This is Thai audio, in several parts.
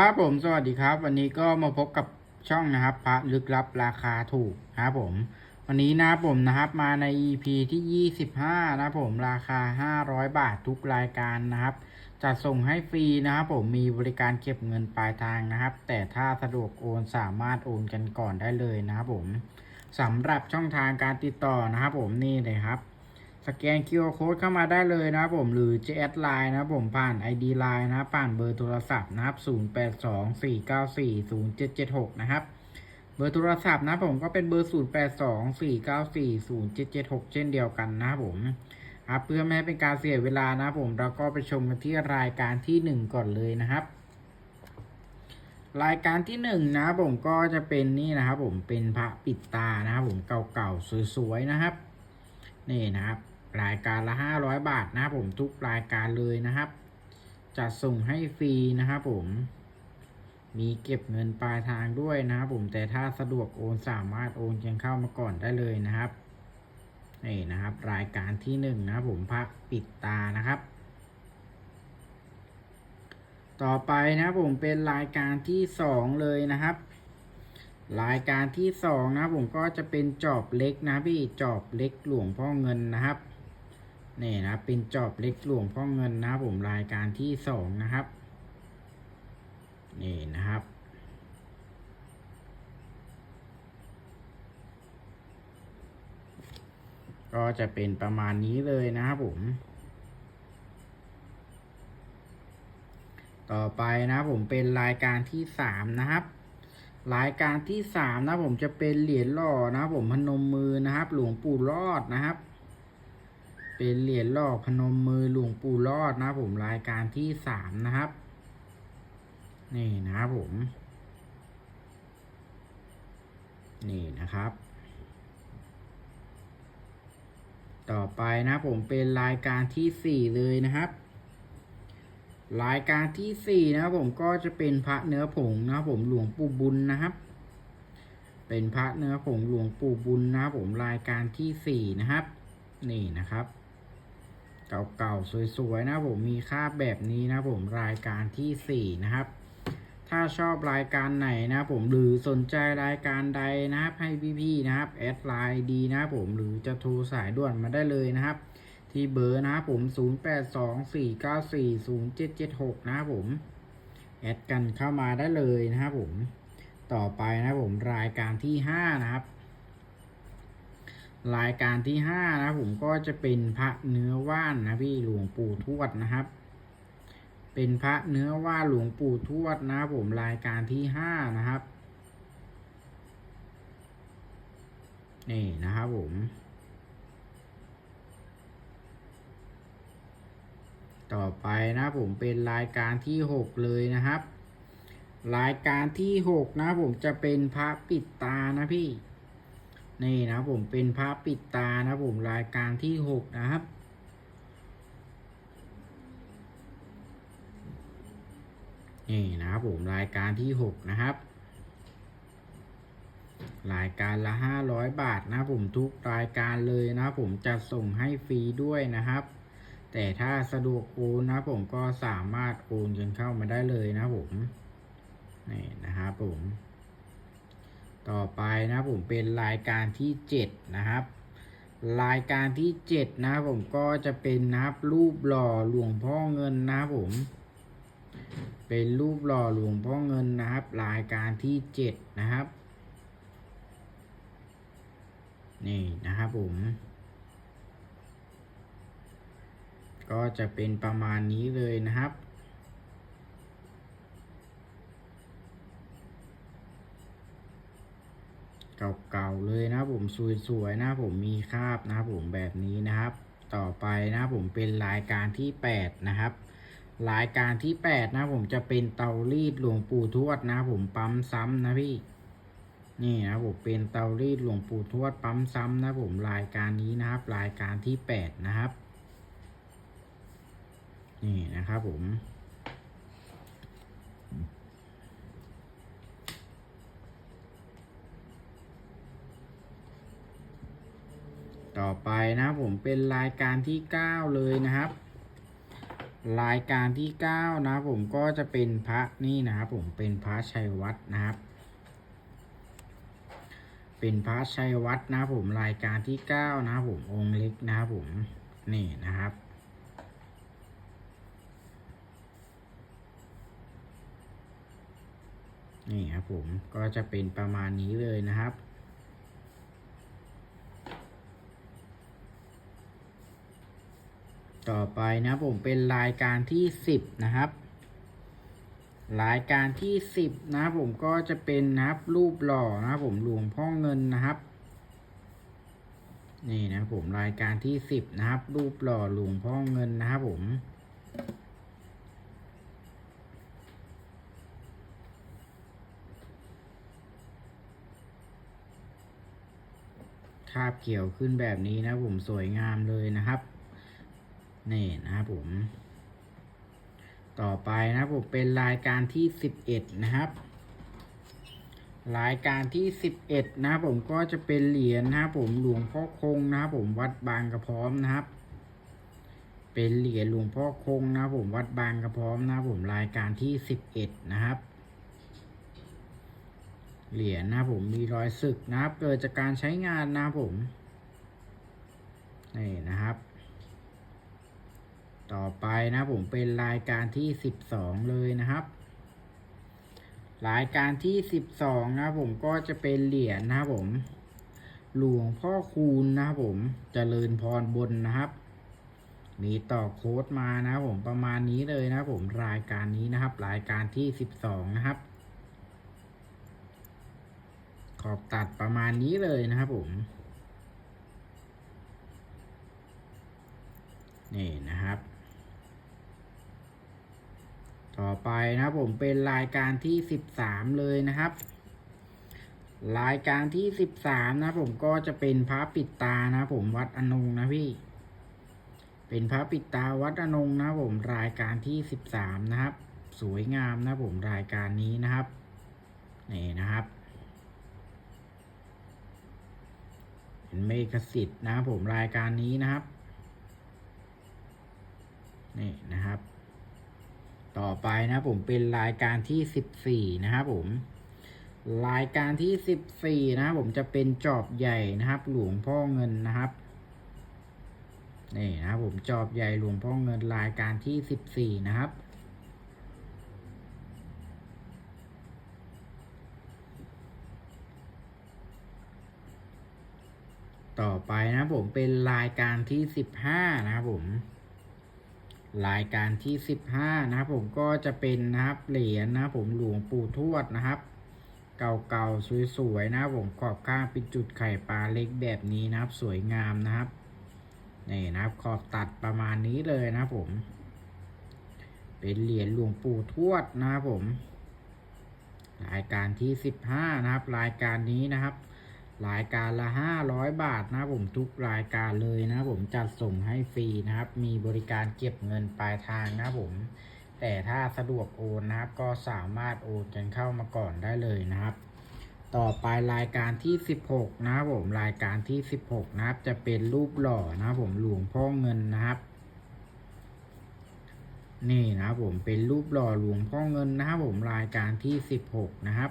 ครับผมสวัสดีครับ วันนี้ก็มาพบกับช่องนะครับพระลึกลับราคาถูกนะครับผม วันนี้นะผมนะครับมาใน EP ที่ 25 นะครับผมราคา 500 บาททุกรายการนะครับจะส่งให้ฟรีนะครับผมมีบริการเก็บเงินปลายทางนะครับ แต่ถ้าสะดวกโอนสามารถโอนกันก่อนได้เลยนะครับผมสำหรับช่องทางการติดต่อนะครับผมนี่เลยครับ สแกน QR Code เข้ามาได้เลยนะครับผมหรือจะแอดไลน์นะครับผมผ่าน ID Line นะครับผ่านเบอร์โทรศัพท์นะครับ 0824940776 นะครับ เบอร์โทรศัพท์นะผมก็เป็นเบอร์ 0824940776 เช่นเดียวกันนะครับผมครับเพื่อไม่ให้เป็นการเสียเวลานะผมเราก็ไปชมกันที่รายการที่ 1 ก่อนเลยนะครับ รายการที่1นะผมก็จะเป็นนี่นะครับผมเป็นพระปิดตานะครับผมเก่าๆสวยๆนะครับ นี่นะครับ รายการละ 500 บาทนะครับผมทุกรายการเลยนะครับจะส่งให้ฟรีนะครับผม มีเก็บเงินปลายทางด้วยนะครับผมแต่ถ้าสะดวกโอนสามารถโอนกันเข้ามาก่อนได้เลยนะครับนี่นะครับ รายการที่หนึ่งนะครับผมพระปิดตานะครับ ต่อไปนะครับผมเป็นรายการที่สองเลยนะครับ รายการที่สองนะครับผมก็จะเป็นจอบเล็กนะพี่จอบเล็กหลวงพ่อเงินนะครับ นี่นะเป็นจอบเล็กหลวงพ่อเงินนะผมรายการที่สองนะครับ นี่นะครับ ก็จะเป็นประมาณนี้เลยนะครับผมต่อไปนะผมเป็นรายการที่สามนะครับ รายการที่สามนะผมจะเป็นเหรียญหล่อนะผมพนมมือนะครับ หลวงปู่รอดนะครับ เป็นเหรียญหล่อพนมมือหลวงปู่รอดนะผมรายการที่สามนะครับ นี่นะครับผม นี่นะครับ ต่อไปนะผมเป็นรายการที่สี่เลยนะครับรายการที่สี่นะครับผมก็จะเป็นพระเนื้อผงนะครับผมหลวงปู่บุญนะครับ เป็นพระเนื้อผงหลวงปู่บุญนะครับผมรายการที่สี่นะครับ นี่นะครับ เก่าๆ สวยๆ นะผมมีคราแบบนี้นะผมรายการที่สี่นะครับ ถ้าชอบรายการไหนนะผมหรือสนใจรายการใดนะครับ ให้พี่ๆนะครับแอดไลน์ดีนะผมหรือจะโทรสายด่วนมาได้เลยนะครับ ที่เบอร์นะครับผม 0824940776 นะครับผมแอดกันเข้ามาได้เลยนะครับผมต่อไปนะผมรายการที่ 5 นะครับ รายการที่5นะผมก็จะเป็นพระเนื้อว่านนะพี่หลวงปู่ทวดนะครับ เป็นพระเนื้อว่าหลวงปู่ทวดนะผมรายการที่5นะครับนี่นะครับผม ต่อไปนะผมเป็นรายการที่หกเลยนะครับ รายการที่หกนะผมจะเป็นพระปิดตานะพี่ นี่นะผมเป็นพระปิดตานะผมรายการที่หกนะครับ นี่นะครับผมรายการที่หกนะครับ รายการละห้าร้อยบาทนะผมทุกรายการเลยนะผมจะส่งให้ฟรีด้วยนะครับ แต่ถ้าสะดวกโอนนะผมก็สามารถโอนกันเข้ามาได้เลยนะผม นี่นะครับผม ต่อไปนะผมเป็นรายการที่เจ็ดนะครับ รายการที่เจ็ดนะผมก็จะเป็นนะครับรูปหล่อหลวงพ่อเงินนะผม เป็นรูปหล่อหลวงพ่อเงินนะครับ รายการที่เจ็ดนะครับ นี่นะครับผม ก็จะเป็นประมาณนี้เลยนะครับ เก่าๆเลยนะผมสวยๆนะผมมีคราบนะผมแบบนี้นะครับ ต่อไปนะผมเป็นรายการที่ 8 นะครับ รายการที่ 8 นะผมจะเป็นเตารีดหลวงปู่ทวดนะผมปั๊มซ้ำนะพี่นี่นะผมเป็นเตารีดหลวงปู่ทวดปั๊มซ้ำนะผมรายการนี้นะครับ รายการที่ 8 นะครับนี่นะครับผม ต่อไปนะผมเป็นรายการที่ 9 เลยนะครับ รายการที่เก้านะผมก็จะเป็นพระนี่นะครับผมเป็นพระชัยวัฒนะครับ เป็นพระชัยวัฒนะผมรายการที่เก้านะผมองค์เล็กนะครับผมนี่นะครับนี่ครับผมก็จะเป็นประมาณนี้เลยนะครับ ต่อไปนะผมเป็นรายการที่สิบนะครับ รายการที่สิบนะผมก็จะเป็นนะครับรูปหล่อนะผมหลวงพ่อเงินนะครับ นี่นะผมรายการที่สิบนะครับ รูปหล่อหลวงพ่อเงินนะครับผมคาบเกี่ยวขึ้นแบบนี้นะผมสวยงามเลยนะครับ นี่นะครับผม ต่อไปนะครับผมเป็นรายการที่สิบเอ็ดนะครับรายการที่สิบเอ็ดนะครับผมก็จะเป็นเหรียญนะครับผมหลวงพ่อคงนะครับผมวัดบางกระพร้อมนะครับ เป็นเหรียญหลวงพ่อคงนะครับผมวัดบางกระพร้อมนะครับผมรายการที่สิบเอ็ดนะครับเหรียญนะผมมีรอยสึกนะครับ เกิดจากการใช้งานนะครับผมนี่นะครับ ต่อไปนะผมเป็นรายการที่สิบสองเลยนะครับ รายการที่สิบสองนะผมก็จะเป็นเหรียญนะผม หลวงพ่อคูณนะผมเจริญพรบนนะครับ มีต่อโค้ดมานะผมประมาณนี้เลยนะผมรายการนี้นะครับ รายการที่สิบสองนะครับ ขอบตัดประมาณนี้เลยนะครับผมนี่นะครับ ต่ อไปนะผมเป็นรายการที่สิบสามเลยนะครับ รายการที่สิบสามนะผมก็จะเป็นพระปิดตานะผมวัดอนงนะพี่ เป็นพระปิดตาวัดอนงนะผมรายการที่สิบสามนะครับ สวยงามนะผมรายการนี้นะครับนี่นะครับเป็นเมฆสิทธิ์นะผมรายการนี้นะครับนี่นะครับ ต่อไปนะผมเป็นรายการที่สิบสี่นะครับผม รายการที่สิบสี่นะครับผมจะเป็นจอบใหญ่นะครับ หลวงพ่อเงินนะครับนี่นะครับผมจอบใหญ่หลวงพ่อเงินรายการที่สิบสี่นะครับต่อไปนะผมเป็นรายการที่สิบห้านะครับผม รายการที่สิบห้านะครับ ผมก็จะเป็นนะครับเหรียญนะครับผมหลวงปู่ทวดนะครับ เก่าๆสวยๆนะครับผมขอบข้างเป็นจุดไข่ปลาเล็กแบบนี้นะครับ สวยงามนะครับนี่นะครับ ขอบตัดประมาณนี้เลยนะครับผม เป็นเหรียญหลวงปู่ทวดนะครับผม รายการที่สิบห้านะครับ รายการนี้นะครับ รายการละห้าร้อยบาทนะผมทุกรายการเลยนะผมจัดส่งให้ฟรีนะครับ มีบริการเก็บเงินปลายทางนะผม แต่ถ้าสะดวกโอนนะครับ ก็สามารถโอนกันเข้ามาก่อนได้เลยนะครับ ต่อไปรายการที่ 16 นะครับผมรายการที่ 16 นะครับ จะเป็นรูปหล่อนะครับผมหลวงพ่อเงินนะครับนี่นะครับผมเป็นรูปหล่อหลวงพ่อเงินนะครับผมรายการที่ 16 นะครับ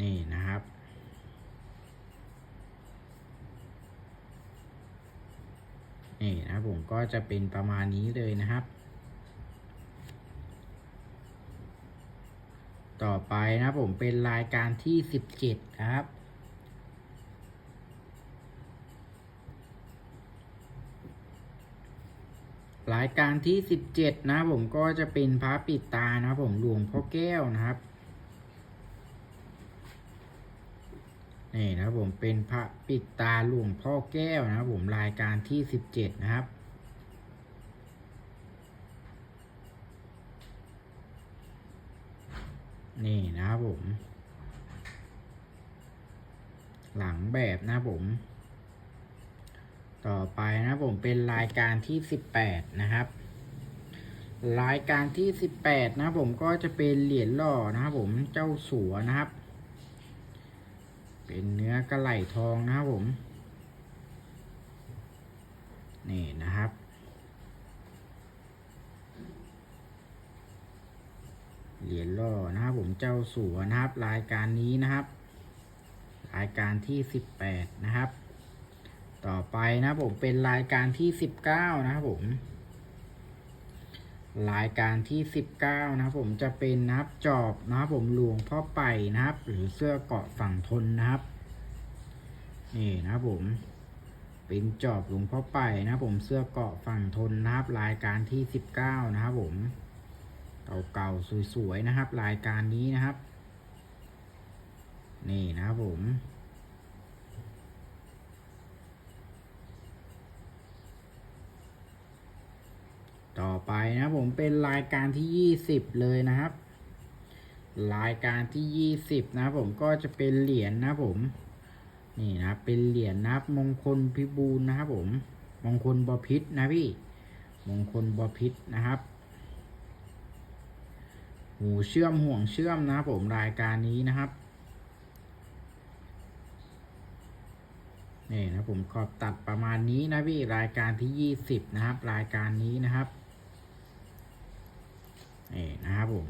นี่นะครับ นี่นะผมก็จะเป็นประมาณนี้เลยนะครับ ต่อไปนะผมเป็นรายการที่สิบเจ็ดนะครับรายการที่สิบเจ็ดนะผมก็จะเป็นพระปิดตานะผมหลวงพ่อแก้วนะครับ นี่นะครับผมเป็นพระปิดตาหลวงพ่อแก้วนะครับผมรายการที่สิบเจ็ดนะครับนี่นะครับผม หลังแบบนะครับผม ต่อไปนะครับผมเป็นรายการที่สิบแปดนะครับ รายการที่สิบแปดนะครับผมก็จะเป็นเหรียญหล่อนะครับผมเจ้าสัวนะครับ เป็นเนื้อกระไหลทองนะครับผม นี่นะครับ เหรียญล่อนะครับผมเจ้าสัวนะครับ รายการนี้นะครับ รายการที่สิบแปดนะครับ ต่อไปนะผมเป็นรายการที่สิบเก้านะครับผม รายการที่สิบเก้านะครับผมจะเป็นนะครับจอบนะครับผมหลวงพ่อไปนะครับ หรือเสื้อเกาะฝั่งทนนะครับ นี่นะครับผม เป็นจอบหลวงพ่อไปนะครับผมเสื้อเกาะฝั่งทนนะครับ รายการที่สิบเก้านะครับผมเก่าๆสวยๆนะครับ รายการนี้นะครับ นี่นะครับผม ไปนะผมเป็นรายการที่ยี่สิบเลยนะครับ รายการที่ยี่สิบนะผมก็จะเป็นเหรียญนะผม นี่นะเป็นเหรียญนับมงคลพิบูลนะครับผม มงคลบพิษนะพี่ มงคลบพิษนะครับ หูเชื่อมห่วงเชื่อมนะครับผมรายการนี้นะครับนี่นะผมขอบตัดประมาณนี้นะพี่รายการที่ยี่สิบนะครับ รายการนี้นะครับ นี่นะครับผม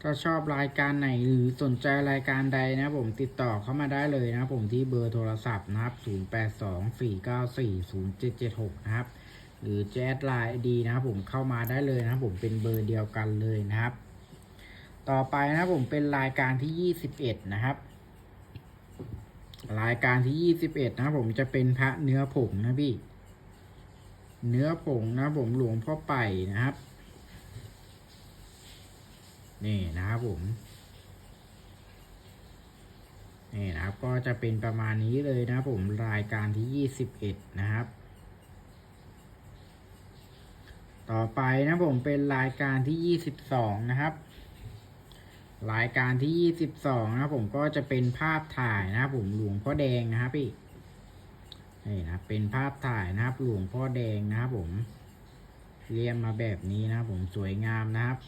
ถ้าชอบรายการไหนหรือสนใจรายการใดนะผมติดต่อเข้ามาได้เลยนะผมที่เบอร์โทรศัพท์นะครับ 0824940776 นะครับ หรือแจดไลน์ดีนะผมเข้ามาได้เลยนะผมเป็นเบอร์เดียวกันเลยนะครับ ต่อไปนะผมเป็นรายการที่ 21 นะครับรายการที่21นะครับผมจะเป็นพระเนื้อผงนะพี่ เนื้อผงนะผมหลวงพ่อไปนะครับ นี่นะครับผมนี่นะครับก็จะเป็นประมาณนี้เลยนะครับผมรายการที่ 21 นะครับ ต่อไปนะผมเป็นรายการที่ 22 นะครับ รายการที่ 22 นะครับผมก็จะเป็นภาพถ่ายนะครับผมหลวงพ่อแดงนะครับพี่นี่นะเป็นภาพถ่ายนะครับหลวงพ่อแดงนะครับผมเรียมมาแบบนี้นะครับผมสวยงามนะครับ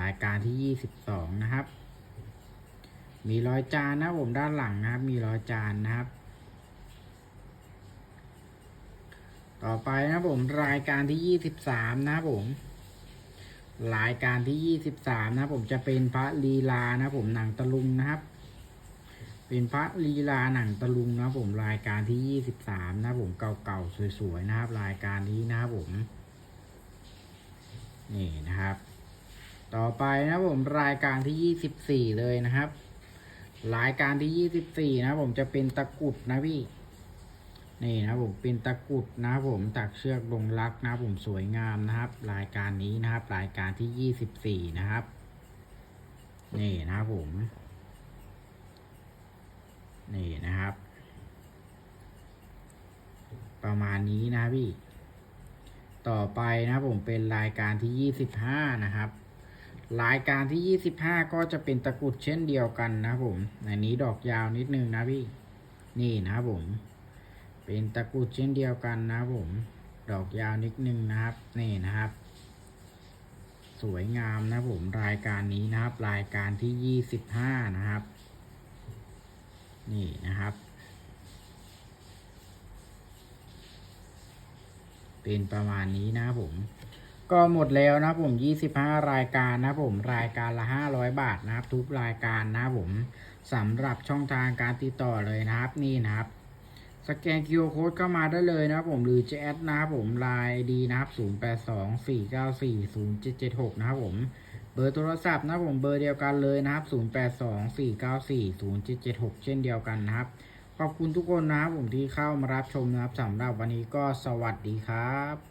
รายการที่22นะครับ มีรอยจานนะผมด้านหลังนะครับ มีรอยจานนะครับ ต่อไปนะผมรายการที่23นะครับผม รายการที่23นะครับผมจะเป็นพระลีลานะผมหนังตะลุงนะครับ เป็นพระลีลาหนังตะลุงนะผมรายการที่23นะครับผมเก่าๆสวยๆนะครับ รายการนี้นะครับผม นี่นะครับ ต่อไปนะผมรายการที่24เลยนะครับ รายการที่24นะครับผมจะเป็นตะกรุดนะพี่ นี่นะผมเป็นตะกรุดนะผมตักเชือกลงรักนะผมสวยงามนะครับ รายการนี้นะครับ รายการที่24นะครับ นี่นะผม นี่นะครับ ประมาณนี้นะพี่ ต่อไปนะผมเป็นรายการที่25นะครับ รายการที่ 25 ก็จะเป็นตะกุดเช่นเดียวกันนะผมอันนี้ดอกยาวนิดนึงนะพี่ นี่นะครับผม เป็นตะกุดเช่นเดียวกันนะผม ดอกยาวนิดนึงนะครับ นี่นะครับ สวยงามนะผม รายการนี้นะครับ รายการที่ 25 นะครับ นี่นะครับ เป็นประมาณนี้นะผม ก็หมดแล้วนะครับผม25รายการนะผมรายการละ500บาทนะครับ ทุกรายการนะผมสำหรับช่องทางการติดต่อเลยนะครับนี่นะครับสแกน QR Code เข้ามาได้เลยนะครับผมหรือจะแอดนะครับผมไลน์ดีนะครับ0824940776 นะครับผมเบอร์โทรศัพท์นะผมเบอร์เดียวกันเลยนะครับ 0824940776 เช่นเดียวกันนะครับ ขอบคุณทุกคนนะครับผมที่เข้ามารับชมนะครับสำหรับวันนี้ก็สวัสดีครับ